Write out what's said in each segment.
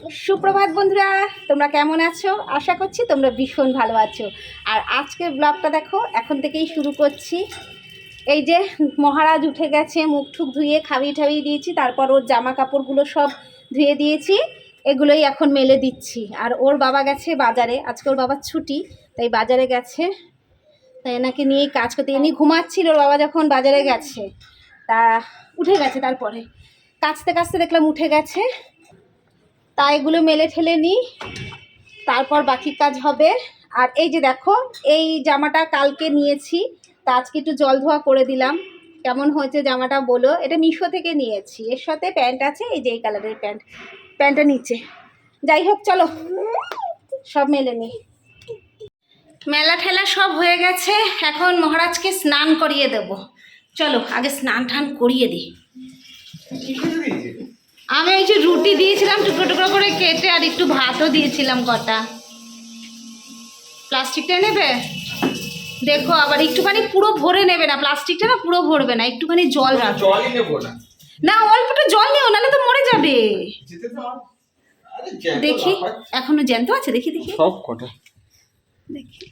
সুপ্রভাত বন্ধুরা, তোমরা কেমন আছো? আশা করছি তোমরা ভীষণ ভালো আছো। আর আজকের ব্লগটা দেখো, এখন থেকেই শুরু করছি। এই যে মহারাজ উঠে গেছে, মুখ ঠুক ধুয়ে খাইয়ে ঠাবিয়ে দিয়েছি, তারপর ওর জামা কাপড়গুলো সব ধুয়ে দিয়েছি, এগুলোই এখন মেলে দিচ্ছি। আর ওর বাবা গেছে বাজারে, আজকে ওর বাবার ছুটি, তাই বাজারে গেছে। তাই এনাকে নিয়েই কাজ করতে, এমনি ঘুমাচ্ছিল ওর বাবা যখন বাজারে গেছে। তা উঠে গেছে তারপরে। কাচতে কাচতে দেখলাম উঠে গেছে। তা এগুলো মেলে ঠেলে নিই তারপর বাকি কাজ হবে। আর এই যে দেখো, এই জামাটা কালকে নিয়েছি, তা আজকে একটু জল ধোয়া করে দিলাম। কেমন হয়েছে জামাটা বলো? এটা মিশো থেকে নিয়েছি। এর সাথে প্যান্ট আছে, এই যে এই কালারের প্যান্ট। প্যান্টটা নিচে। যাই হোক, চলো। সব মেলে নিই মেলা ঠেলা সব হয়ে গেছে। এখন মহারাজকে স্নান করিয়ে দেব। চলো, আগে স্নান টান করিয়ে দিই। আমি ওই যে রুটি দিয়েছিলাম টুকরো টুকরো করে কেটে আর একটু ভাতও দিয়েছিলাম কটা। প্লাস্টিকটা নেবে? দেখো আবার একটুখানি পুরো ভরে নেবে না। প্লাস্টিকটা না পুরো ভরবে না একটুখানি জল রাখবে। জলই নেব না। না অল্পটা জল নিও নাহলে তো মরে যাবে। দেখি। এখনও জ্যান্ত আছে? দেখি দেখি। সব কটা। দেখি।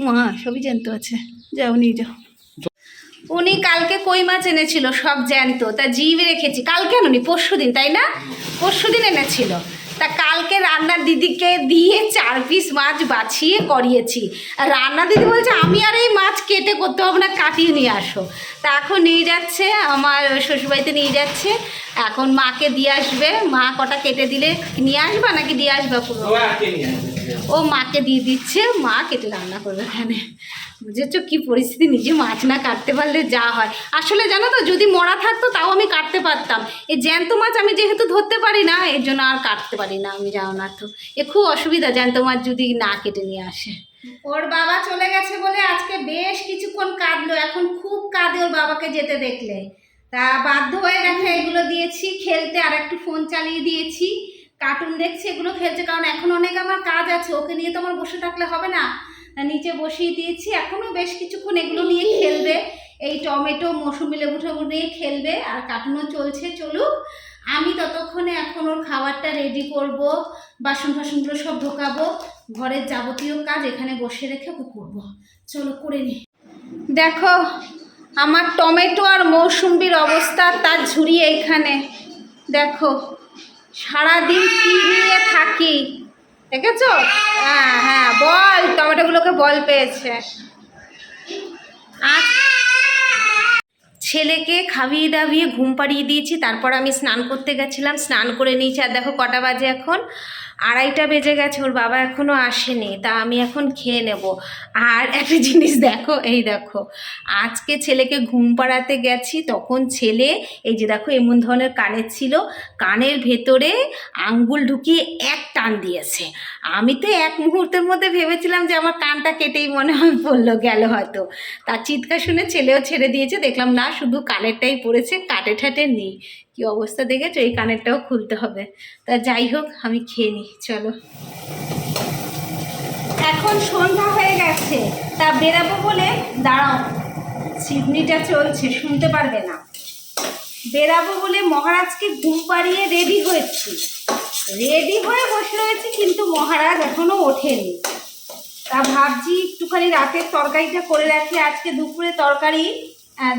মা সবই জ্যান্ত আছে। যাও নিয়ে যাও। উনি কালকে কই মাছ এনেছিল? সব জ্যান্ত। তা জিভ রেখেছি। কালকে আনুনি? পরশু দিন তাই না? পরশু দিন এনেছিল। তা কালকে রান্নার দিদিকে দিয়ে চার পিস মাছ বাছিয়ে করিয়েছি। আর রান্নার দিদি বলছে আমি আর এই মাছ কেটে করতে হবে না কাটিয়ে নিয়ে আসো। তা এখন নিয়ে যাচ্ছে আমার শ্বশুরবাড়িতে নিয়ে যাচ্ছে। এখন মাকে দিয়ে আসবে। মা কটা কেটে দিলে? নিয়ে আসবা নাকি দিয়ে আসবা পুরো। ও মাকে দিয়ে দিচ্ছে। মা কেটে রান্না করবে এখানে। বুঝেছ? কি পরিস্থিতি? নিজে মাছ না কাটতে পারলে যা হয়। আসলে জানো তো, যদি মরা থাকতো, তাও আমি কাটতে পারতাম। এই জ্যান্ত মাছ আমি যেহেতু ধরতে পারি না, এর জন্য আর কাটতে পারি না আমি যাও না তো। এ খুব অসুবিধা, জ্যান্ত মাছ যদি না কেটে নিয়ে আসে। ওর বাবা চলে গেছে বলে আজকে বেশ কিছুক্ষণ কাঁদলো। এখন খুব কাঁদে ওর বাবাকে যেতে দেখলে। তা বাধ্য হয়ে গেছে এগুলো দিয়েছি, খেলতে আর একটু ফোন চালিয়ে দিয়েছি। কার্টুন দেখছে, এগুলো খেলছে, কারণ এখন অনেক আমার কাজ আছে। ওকে নিয়ে তো আমার বসে থাকলে হবে না। নিচে বসিয়ে দিয়েছি। এখনও বেশ কিছুক্ষণ এগুলো নিয়ে খেলবে। এই টমেটো, মৌসুমি লেবু টেবু নিয়ে খেলবে আর কার্টুনও চলছে। চলুক, আমি ততক্ষণে এখন ওর খাবারটা রেডি করব বাসন ফাসনগুলো সব ঢোকাবো, ঘরের যাবতীয় কাজ এখানে বসে রেখে করব চলো, করে নি। দেখো, আমার টমেটো আর মৌসুম্বির অবস্থা তার ঝুড়ি এইখানে। দেখো, সারাদিন কি নিয়ে থাকি। দেখেছ? হ্যাঁ হ্যাঁ বল, টমেটোগুলোকে বল পেয়েছে। আর ছেলেকে খাবিয়ে দাবিয়ে ঘুম পাড়িয়ে দিয়েছি, তারপর আমি স্নান করতে গেছিলাম, স্নান করে নিয়েছি, আর দেখো কটা বাজে এখন। আড়াইটা বেজে গেছে, ওর বাবা এখনও আসেনি, তা আমি এখন খেয়ে নেব। আর একটা জিনিস দেখো, এই দেখো, আজকে ছেলেকে ঘুম পাড়াতে গেছি, তখন ছেলে, এই যে দেখো, এমন ধরনের কানের ছিল, কানের ভেতরে আঙ্গুল ঢুকিয়ে এক টান দিয়েছে। আমি তো এক মুহূর্তের মধ্যে ভেবেছিলাম যে আমার কানটা কেটেই মনে হয় পড়ল, গেল হয়তো। তার চিৎকার শুনে ছেলেও ছেড়ে দিয়েছে, দেখলাম না, শুধু কানেরটাই পড়েছে, কাটে ঠাটে নেই। কি অবস্থা দেখেছ? এই কানেরটাও খুলতে হবে। তা যাই হোক, আমি খেয়ে নিই, চলো। এখন সন্ধ্যা হয়ে গেছে। তা বেরাবো বলে? দাঁড়াও। সিডনিটা চলছে, শুনতে পারবে না। বেরাবো বলে মহারাজকে ঘুম পাড়িয়ে রেডি হয়েছি। রেডি হয়ে বসে রয়েছি কিন্তু মহারাজ এখনও ওঠেনি। তা ভাবছি একটুখানি রাতের তরকারিটা করে রাখি, আজকে দুপুরে তরকারি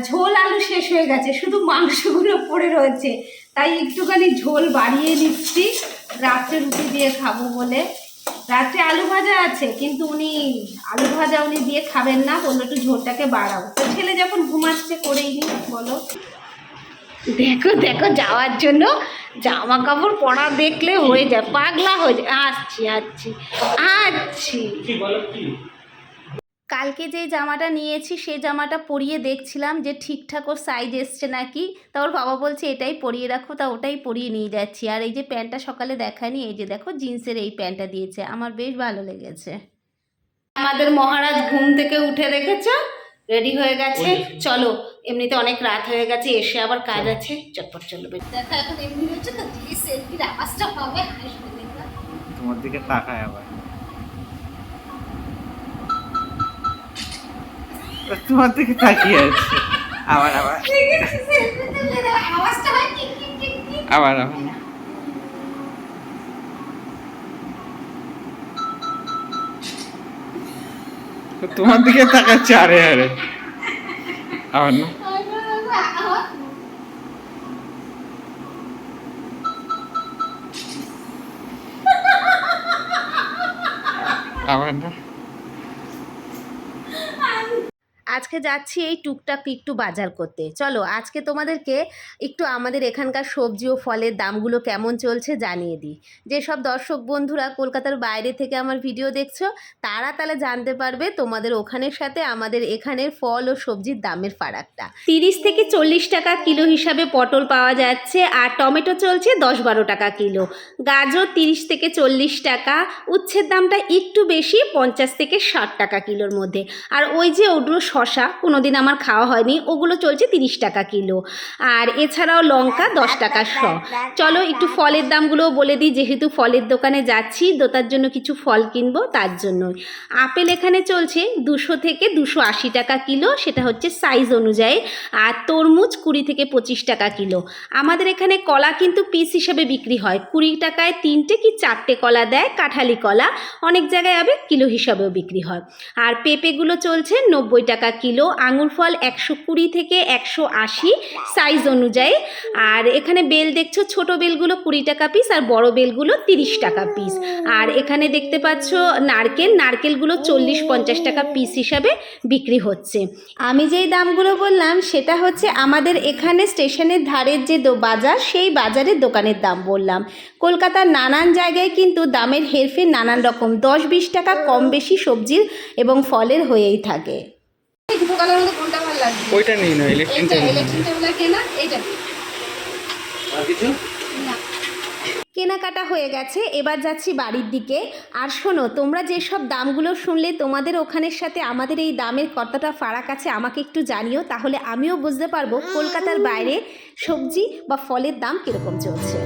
ঝোল আলু শেষ হয়ে গেছে শুধু মাংসগুলো পড়ে রয়েছে। তাই একটুখানি ঝোল বাড়িয়ে নিচ্ছি রাত্রে রুটি দিয়ে খাব বলে। রাত্রে আলু ভাজা আছে কিন্তু উনি আলু ভাজা উনি দিয়ে খাবেন না বলল একটু ঝোলটাকে বাড়াও। তো ছেলে যখন ঘুমাচ্ছে করেই নি বলো। দেখো দেখো যাওয়ার জন্য জামা কাপড় পরা দেখলে হয়ে যায় পাগলা হয়ে যায়। আসছি আসছি আসছি। বলো কি? কালকে যে জামাটা নিয়েছি সেই জামাটা পরিয়ে দেখছিলাম যে ঠিকঠাক ওর সাইজ এসছে নাকি। তা ওর বাবা বলছে এটাই পরিয়ে রাখো তা ওটাই পরিয়ে নিয়ে যাচ্ছি। আর এই যে প্যান্টটা সকালে দেখায়নি এই যে দেখো জিন্সের এই প্যান্টটা দিয়েছে। আমার বেশ ভালো লেগেছে। আমাদের মহারাজ ঘুম থেকে উঠে দেখেছ? রেডি হয়ে গেছে? চলো এমনিতে অনেক রাত হয়ে গেছে এসে আবার কাজ আছে। চটপট চলো দেখো এখন এমনি হচ্ছে তো সেলফির আওয়াজটা হাসবে। তোমার দিকে তাকায় আবার। তোমার দিকে তাকিয়ে আছে। আবার আবার। আবার আবার। তোমার দিকে তাকাচ্ছে, আরে আরে। আবার না। আবার না। আজকে যাচ্ছি এই টুকটাক একটু বাজার করতে। চলো, আজকে তোমাদেরকে একটু আমাদের এখানকার সবজি ও ফলের দামগুলো কেমন চলছে জানিয়ে দিই। যেসব দর্শক বন্ধুরা কলকাতার বাইরে থেকে আমার ভিডিও দেখছ, তারা তাহলে জানতে পারবে তোমাদের ওখানের সাথে আমাদের এখানের ফল ও সবজির দামের ফারাকটা। তিরিশ থেকে চল্লিশ টাকা কিলো হিসাবে পটল পাওয়া যাচ্ছে আর টমেটো চলছে দশ বারো টাকা কিলো। গাজর তিরিশ থেকে চল্লিশ টাকা, উচ্ছের দামটা একটু বেশি পঞ্চাশ থেকে ষাট টাকা কিলোর মধ্যে। আর ওই যে ওগুলো শশা কোনো দিন আমার খাওয়া হয়নি, ওগুলো চলছে তিরিশ টাকা কিলো। আর এছাড়াও লঙ্কা দশ টাকা শ। চলো একটু ফলের দামগুলোও বলে দিই, যেহেতু ফলের দোকানে যাচ্ছি দোতার জন্য কিছু ফল কিনবো, তার জন্যই। আপেল এখানে চলছে দুশো থেকে দুশো আশি টাকা কিলো, সেটা হচ্ছে সাইজ অনুযায়ী। আর তরমুজ কুড়ি থেকে পঁচিশ টাকা কিলো। আমাদের এখানে কলা কিন্তু পিস হিসেবে বিক্রি হয়। কুড়ি টাকায় তিনটে কি চারটে কলা দেয়, কাঁঠালি কলা, অনেক জায়গায় আবার কিলো হিসাবেও বিক্রি হয়। আর পেঁপেগুলো চলছে নব্বই টাকা কিলো, আঙুর ফল একশো কুড়ি থেকে একশো আশি সাইজ অনুযায়ী। আর এখানে বেল দেখছ, ছোট বেলগুলো কুড়ি টাকা পিস আর বড় বেলগুলো তিরিশ টাকা পিস আর এখানে দেখতে পাচ্ছ নারকেল, নারকেলগুলো চল্লিশ পঞ্চাশ টাকা পিস হিসাবে বিক্রি হচ্ছে। আমি যেই দামগুলো বললাম, সেটা হচ্ছে আমাদের এখানে স্টেশনের ধারের যে বাজার, সেই বাজারের দোকানের দাম বললাম। কলকাতার নানান জায়গায় কিন্তু দামের হেরফের নানান রকম। দশ বিশ টাকা কম বেশি সবজির এবং ফলের হয়েই থাকে। কালার মধ্যে কোনটা ভালো লাগবে? ওইটা নিয়ে নাও ইলেকট্রিক টেবিলের কেনা এইটা আর কিছু? না। কেনাকাটা হয়ে গেছে এবার যাচ্ছি বাড়ির দিকে। আর শোনো তোমরা যেসব দামগুলো শুনলে তোমাদের ওখানের সাথে আমাদের এই দামের কতটা ফারাক আছে আমাকে একটু জানিও তাহলে আমিও বুঝতে পারব কলকাতার বাইরে সবজি বা ফলের দাম কীরকম চলছে।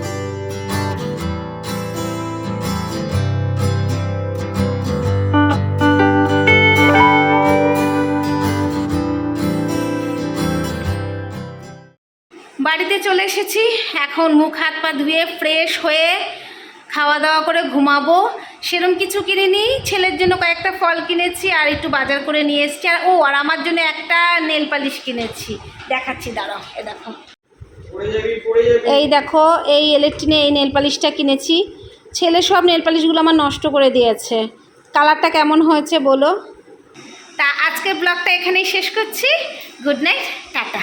বাড়িতে চলে এসেছি। এখন মুখ হাত পা ধুয়ে ফ্রেশ হয়ে খাওয়া দাওয়া করে ঘুমাবো। সেরম কিছু কিনে কিনিনি। ছেলের জন্য কয়েকটা ফল কিনেছি আর একটু বাজার করে নিয়ে এসেছি। আর ও আর আমার জন্য একটা নেল পালিশ কিনেছি। দেখাচ্ছি দাঁড়াও এ দেখো। এই দেখো এই ইলেকট্রিনে এই নেল পালিশটা কিনেছি। ছেলে সব নেল পালিশগুলো আমার নষ্ট করে দিয়েছে। কালারটা কেমন হয়েছে বলো? তা আজকের ব্লগটা এখানেই শেষ করছি। Good night tata.